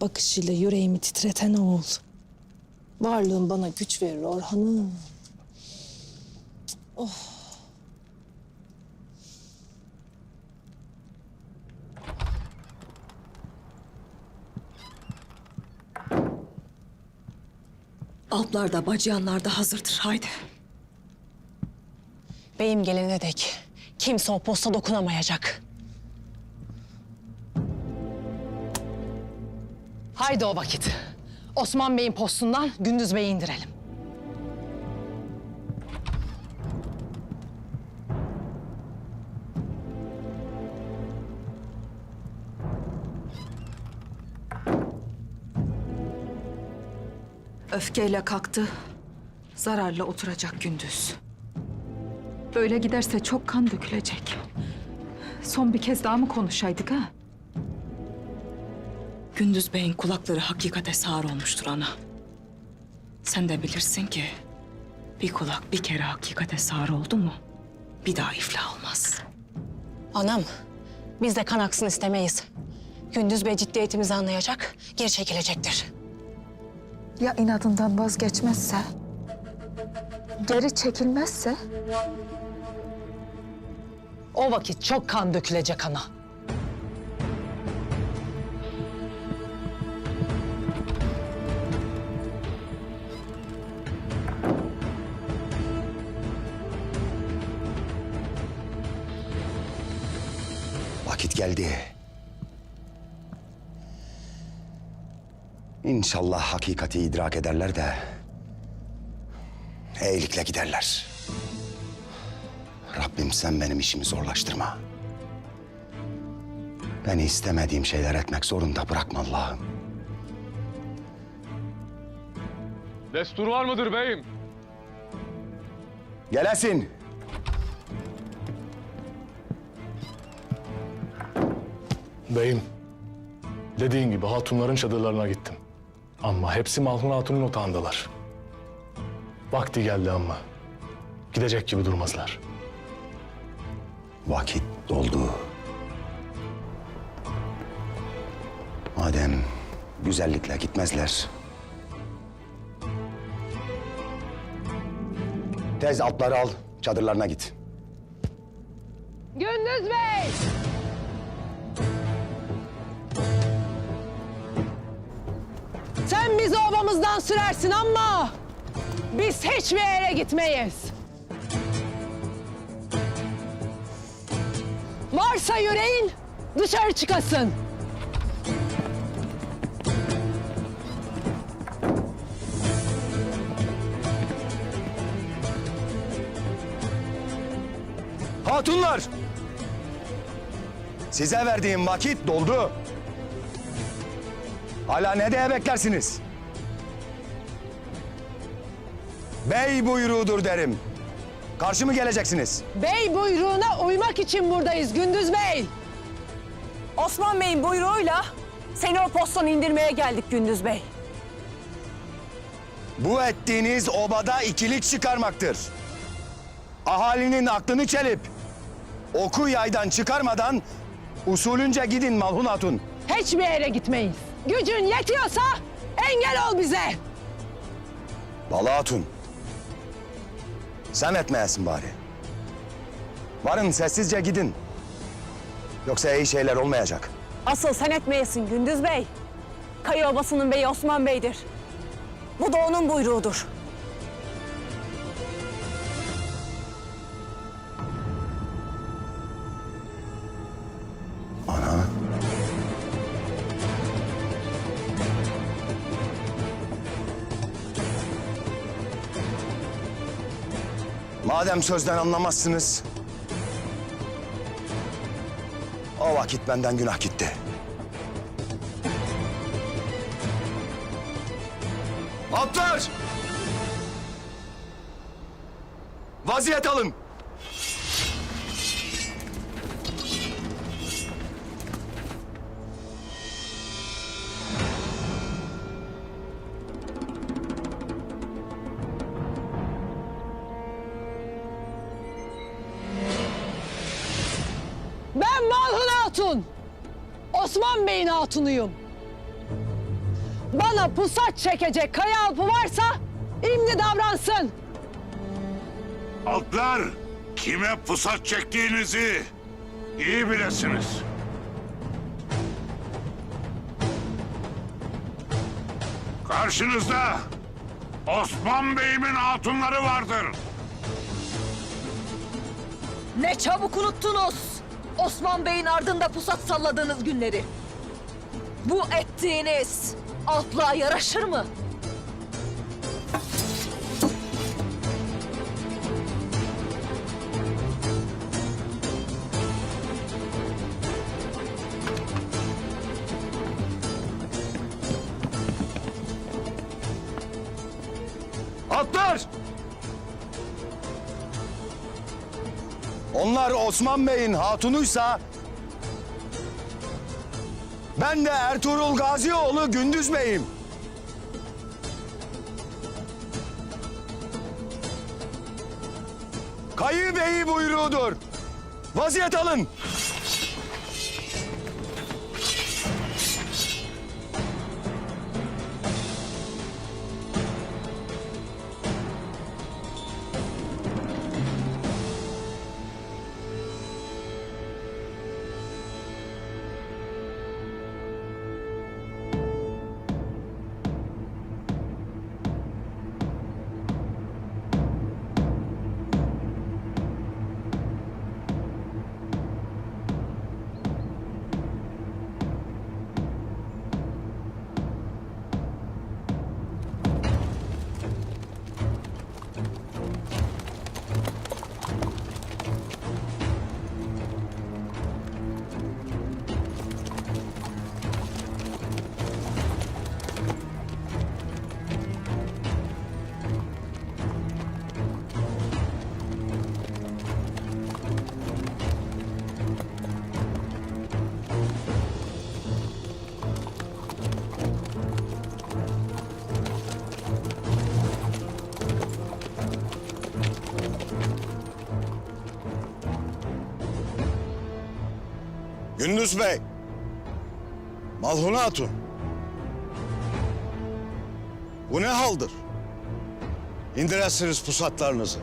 bakışıyla yüreğimi titreten oğul. Varlığın bana güç verir Orhan'ım. Alplar da bacıyanlar da hazırdır haydi. Beyim gelene dek kimse o posta dokunamayacak. Haydi o vakit. Osman Bey'in postundan Gündüz Bey'i indirelim. Öfkeyle kalktı, zararla oturacak gündüz. Böyle giderse çok kan dökülecek. Son bir kez daha mı konuşaydık ha? Gündüz Bey'in kulakları hakikate sağır olmuştur ana. Sen de bilirsin ki bir kulak bir kere hakikate sağır oldu mu bir daha iflah olmaz. Anam, biz de kan aksın istemeyiz. Gündüz Bey ciddiyetimizi anlayacak, geri çekilecektir. Ya inadından vazgeçmezse? Geri çekilmezse? O vakit çok kan dökülecek ana. Vakit geldi. İnşallah hakikati idrak ederler de eğilikle giderler. Rabbim sen benim işimi zorlaştırma. Beni istemediğim şeyler etmek zorunda bırakma Allah'ım. Destur var mıdır beyim? Gelesin. Beyim, dediğin gibi hatunların çadırlarına gittim. Ama hepsi Malhun Hatun'un otağındalar. Vakti geldi ama. Gidecek gibi durmazlar. Vakit doldu. Madem güzellikle gitmezler. Tez atları al, çadırlarına git. Gündüz Bey! Bizi obamızdan sürersin ama biz hiçbir yere gitmeyiz. Varsa yüreğin dışarı çıkasın. Hatunlar! Size verdiğim vakit doldu. Hala ne diye beklersiniz? Bey buyruğudur derim. Karşı mı geleceksiniz? Bey buyruğuna uymak için buradayız Gündüz Bey. Osman Bey'in buyruğuyla seni o postan indirmeye geldik Gündüz Bey. Bu ettiğiniz obada ikilik çıkarmaktır. Ahalinin aklını çelip oku yaydan çıkarmadan usulünce gidin Malhun Hatun. Hiçbir yere gitmeyiz. Gücün yetiyorsa engel ol bize. Bala Hatun. Sen etmeyesin bari. Varın sessizce gidin. Yoksa iyi şeyler olmayacak. Asıl sen etmeyesin Gündüz Bey. Kayı Obası'nın beyi Osman Bey'dir. Bu da onun buyruğudur. Madem sözden anlamazsınız... ...o vakit benden günah gitti. Atlar! Vaziyet alın! Osman Bey'in hatunuyum. Bana pusat çekecek kaya alpı varsa imdi davransın. Altlar, kime pusat çektiğinizi iyi bilesiniz. Karşınızda Osman Bey'imin hatunları vardır. Ne çabuk unuttunuz Osman Bey'in ardında pusat salladığınız günleri. Bu ettiğiniz altlığa yaraşır mı? Atlar! Onlar Osman Bey'in hatunuysa... Ben de Ertuğrul Gazioğlu Gündüz Bey'im. Kayı Bey'i buyruğudur. Vaziyet alın. Gündüz Bey, Malhune Hatun. Bu ne haldır? İndiresiniz pusatlarınızı.